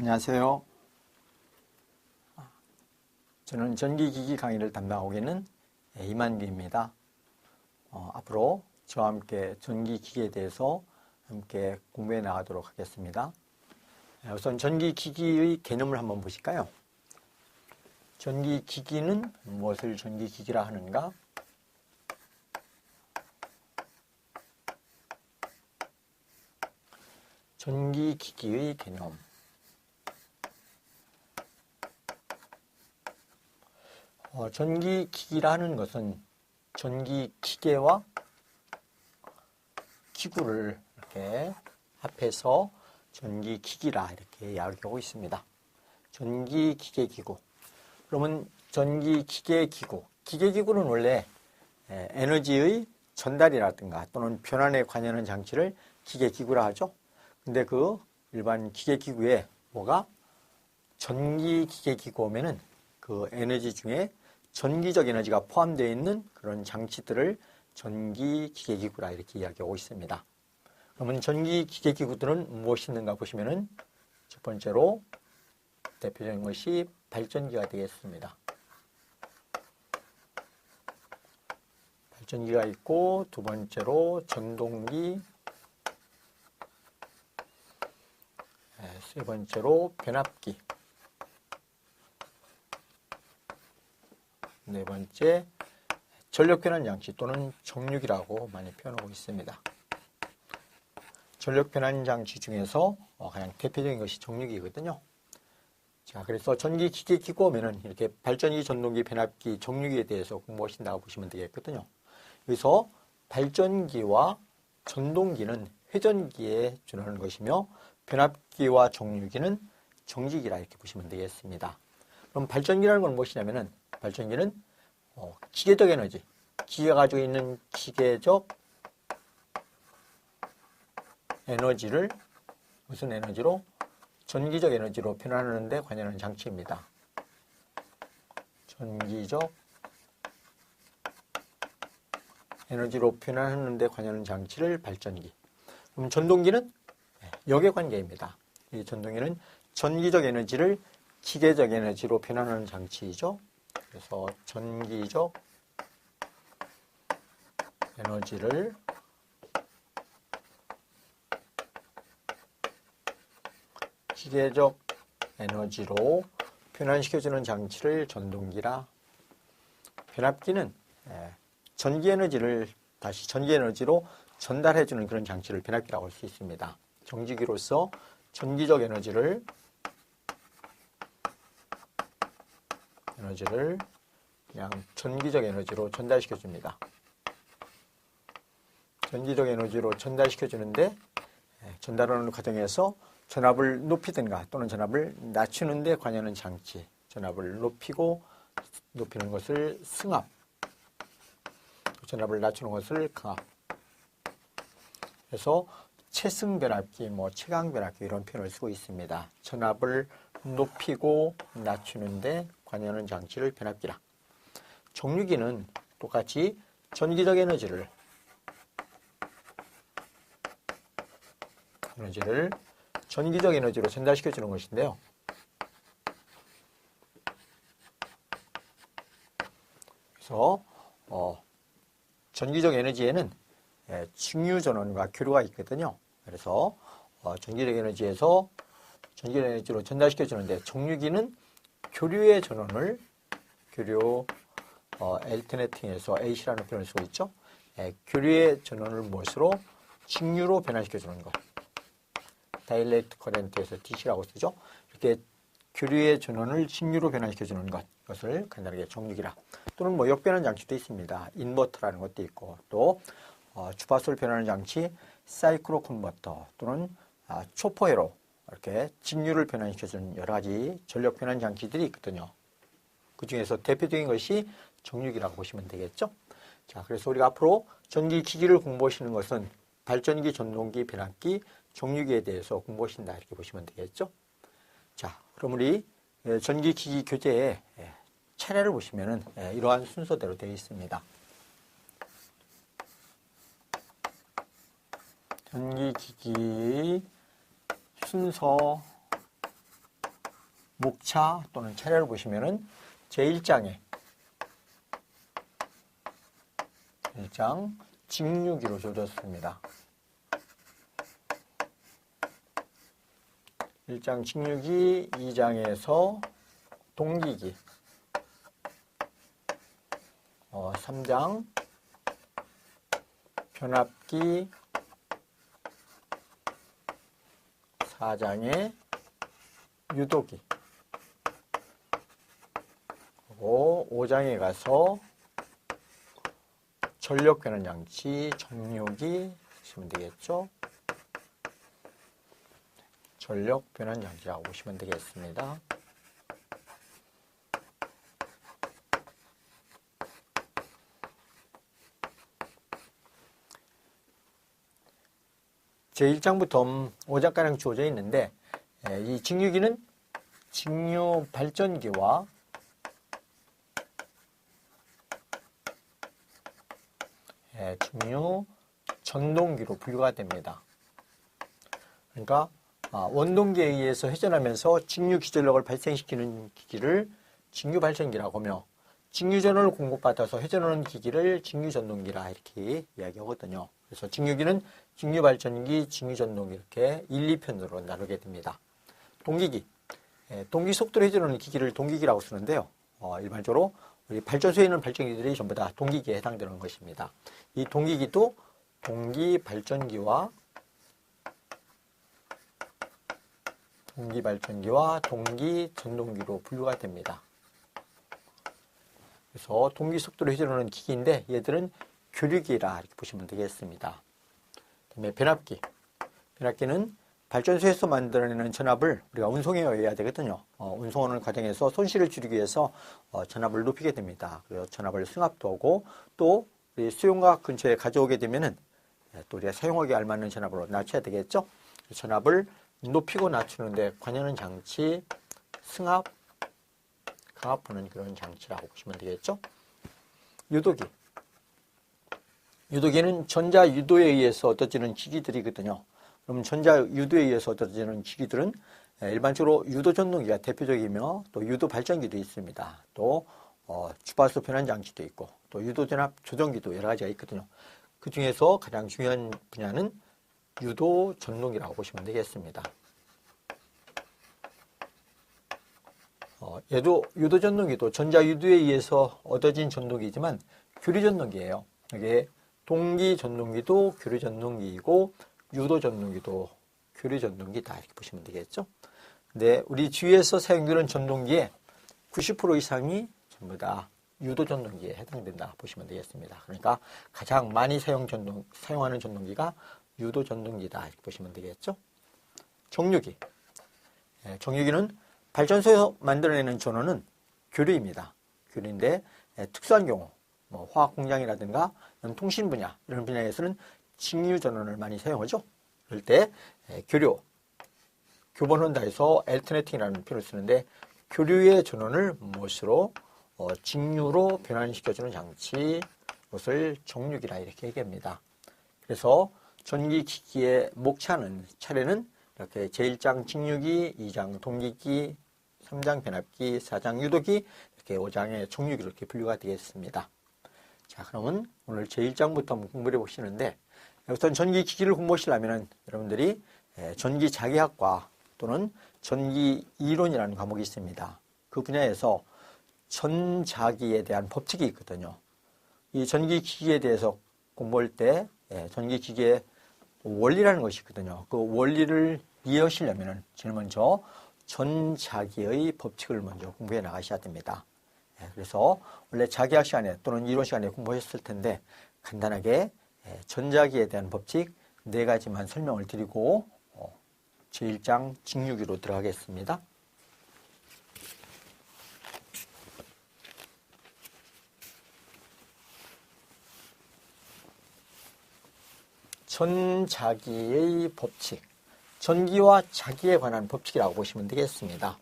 안녕하세요. 저는 전기기기 강의를 담당하고 있는 이만기입니다. 어, 앞으로 저와 함께 전기기기에 대해서 함께 공부해 나가도록 하겠습니다. 우선 전기기기의 개념을 한번 보실까요? 전기기기는 무엇을 전기기기라 하는가? 전기기기의 개념. 어, 전기기기라는 것은 전기기계와 기구를 이렇게 합해서 전기기기라 이렇게 이야기하고 있습니다. 전기기계기구. 그러면 전기기계기구. 기계기구는 원래 에너지의 전달이라든가 또는 변환에 관여하는 장치를 기계기구라 하죠. 근데 그 일반 기계기구에 뭐가 전기기계기구 오면은 그 에너지 중에 전기적 에너지가 포함되어 있는 그런 장치들을 전기기계기구라 이렇게 이야기하고 있습니다. 그러면 전기기계기구들은 무엇이 있는가 보시면은 첫 번째로 대표적인 것이 발전기가 되겠습니다. 발전기가 있고 두 번째로 전동기 네, 세 번째로 변압기 네 번째 전력변환 장치 또는 정육이라고 많이 표현하고 있습니다. 전력변환 장치 중에서 어, 가장 대표적인 것이 정육이거든요. 자, 그래서 전기 기계 기고 오면은 이렇게 발전기, 전동기, 변압기, 정육에 대해서 공부하신다고 보시면 되겠거든요. 여기서 발전기와 전동기는 회전기에 준하는 것이며 변압기와 정유기는 정지기라 이렇게 보시면 되겠습니다. 그럼 발전기라는 건 무엇이냐면은 발전기는 어, 기계적 에너지, 기계가 가지고 있는 기계적 에너지를 무슨 에너지로? 전기적 에너지로 변환하는 데 관여하는 장치입니다. 전기적 에너지로 변환하는 데 관여하는 장치를 발전기. 그럼 전동기는 역의 관계입니다. 이 전동기는 전기적 에너지를 기계적 에너지로 변환하는 장치이죠. 그래서 전기적 에너지를 기계적 에너지로 변환시켜주는 장치를 전동기라 변압기는 예, 전기 에너지를 다시 전기 에너지로 전달해주는 그런 장치를 변압기라고 할 수 있습니다. 정지기로서 전기적 에너지를 에너지를 그냥 전기적 에너지로 전달시켜 줍니다. 전기적 에너지로 전달시켜 주는데 예, 전달하는 과정에서 전압을 높이든가 또는 전압을 낮추는 데 관여하는 장치 전압을 높이고 높이는 것을 승압 전압을 낮추는 것을 강압 그래서 체승 변압기, 뭐 체강 변압기 이런 표현을 쓰고 있습니다. 전압을 높이고 낮추는데 관여하는 장치를 변압기라. 정류기는 똑같이 전기적 에너지를 에너지를 전기적 에너지로 전달시켜 주는 것인데요. 그래서 어, 전기적 에너지에는 예, 칭유 전원과 교류가 있거든요. 그래서 어, 전기적 에너지에서 전기적 에너지로 전달시켜 주는데 정류기는 교류의 전원을 교류 어, 엘트네팅에서 H라는 표현을 쓰고 있죠. 예, 교류의 전원을 무엇으로 직류로 변화시켜 주는 것. 다일렉트 커렌트에서 DC라고 쓰죠. 이렇게 교류의 전원을 직류로 변화시켜 주는 것. 이것을 간단하게 정류기라. 또는 뭐 역변환 장치도 있습니다. 인버터라는 것도 있고 또 어, 주파수를 변하는 장치 사이클로 컨버터 또는 아, 초포회로 이렇게 직류를 변환시켜주는 여러 가지 전력 변환 장치들이 있거든요. 그 중에서 대표적인 것이 정육이라고 보시면 되겠죠. 자, 그래서 우리가 앞으로 전기 기기를 공부하시는 것은 발전기, 전동기, 변압기, 정육에 대해서 공부하신다 이렇게 보시면 되겠죠. 자, 그럼 우리 예, 전기 기기 교재의 예, 차례를 보시면은 예, 이러한 순서대로 되어 있습니다. 전기 기기 순서 목차 또는 차례를 보시면은 제1장에 1장 직류기로 줘졌습니다. 1장 직류기, 2장에서 동기기, 어, 3장 변압기, 4장에 유도기, 그리고 5장에 가서 전력 변환 장치, 정력이 쓰시면 되겠죠. 전력 변환 장치라고 보시면 되겠습니다. 제1장부터 5장가량 주어져 있는데 예, 이 직류기는 직류 발전기와 예, 직류 전동기로 분류가 됩니다. 그러니까 아, 원동기에 의해서 회전하면서 직류 기전력을 발생시키는 기기를 직류 발전기라고 하며 직류 전원을 공급받아서 회전하는 기기를 직류 전동기라 이렇게 이야기하거든요. 그래서 직류기는 직류 발전기, 직류 전동기 이렇게 1, 2편으로 나누게 됩니다. 동기기. 예, 동기 속도로 회전하는 기기를 동기기라고 쓰는데요. 어, 일반적으로 우리 발전소에 있는 발전기들이 전부 다 동기기에 해당되는 것입니다. 이 동기기도 동기 발전기와 동기 발전기와 동기 전동기로 분류가 됩니다. 그래서 동기 속도로 회전하는 기기인데 얘들은 교류기라 이렇게 보시면 되겠습니다. 그다음에 변압기. 변압기는 발전소에서 만들어내는 전압을 우리가 운송에 의해야 되거든요. 어, 운송하는 과정에서 손실을 줄이기 위해서 어, 전압을 높이게 됩니다. 그래서 전압을 승합도 하고 또 우리 수용각 근처에 가져오게 되면은 예, 또 우리가 사용하기 알맞는 전압으로 낮춰야 되겠죠. 전압을 높이고 낮추는데 관여하는 장치, 승합, 강압하는 그런 장치라고 보시면 되겠죠. 유도기. 유도기는 전자 유도에 의해서 얻어지는 기기들이거든요. 그럼 전자 유도에 의해서 얻어지는 기기들은 일반적으로 유도 전동기가 대표적이며 또 유도 발전기도 있습니다. 또 어, 주파수 변환 장치도 있고 또 유도 전압 조정기도 여러 가지가 있거든요. 그 중에서 가장 중요한 분야는 유도 전동기라고 보시면 되겠습니다. 어, 얘도 유도 전동기도 전자 유도에 의해서 얻어진 전동기지만 교류 전동기예요. 이게 동기 전동기도 교류 전동기이고 유도 전동기도 교류 전동기다 이렇게 보시면 되겠죠. 근데 우리 주위에서 사용되는 전동기의 90% 이상이 전부 다 유도 전동기에 해당된다 보시면 되겠습니다. 그러니까 가장 많이 사용 전동, 사용하는 전동기가 유도 전동기다 이렇게 보시면 되겠죠. 정유기. 예, 정유기는 발전소에서 만들어내는 전원은 교류입니다. 교류인데 예, 특수한 경우 뭐 화학 공장이라든가 통신 분야 이런 분야에서는 직류 전원을 많이 사용하죠. 그럴 때 예, 교류 교본원다에서 엘터네팅이라는 표현을 쓰는데 교류의 전원을 무엇으로 어, 직류로 변환시켜주는 장치 이것을 정류기라 이렇게 얘기합니다. 그래서 전기기기의 목차는 차례는 이렇게 제1장 직류기, 2장 동기기, 3장 변압기, 4장 유도기, 이렇게 5장의 정류기 이렇게 분류가 되겠습니다. 자, 그러면 오늘 제1장부터 한번 공부해 보시는데 우선 전기기기를 공부하시려면 여러분들이 예, 전기자기학과 또는 전기이론이라는 과목이 있습니다. 그 분야에서 전자기에 대한 법칙이 있거든요. 이 전기기기에 대해서 공부할 때 예, 전기기기의 원리라는 것이 있거든요. 그 원리를 이해하시려면 제일 먼저 전자기의 법칙을 먼저 공부해 나가셔야 됩니다. 예, 그래서 원래 자기학 시간에 또는 이론 시간에 공부하셨을 텐데 간단하게 예, 전자기에 대한 법칙 네 가지만 설명을 드리고 어, 제1장 직류기로 들어가겠습니다. 전자기의 법칙 전기와 자기에 관한 법칙이라고 보시면 되겠습니다.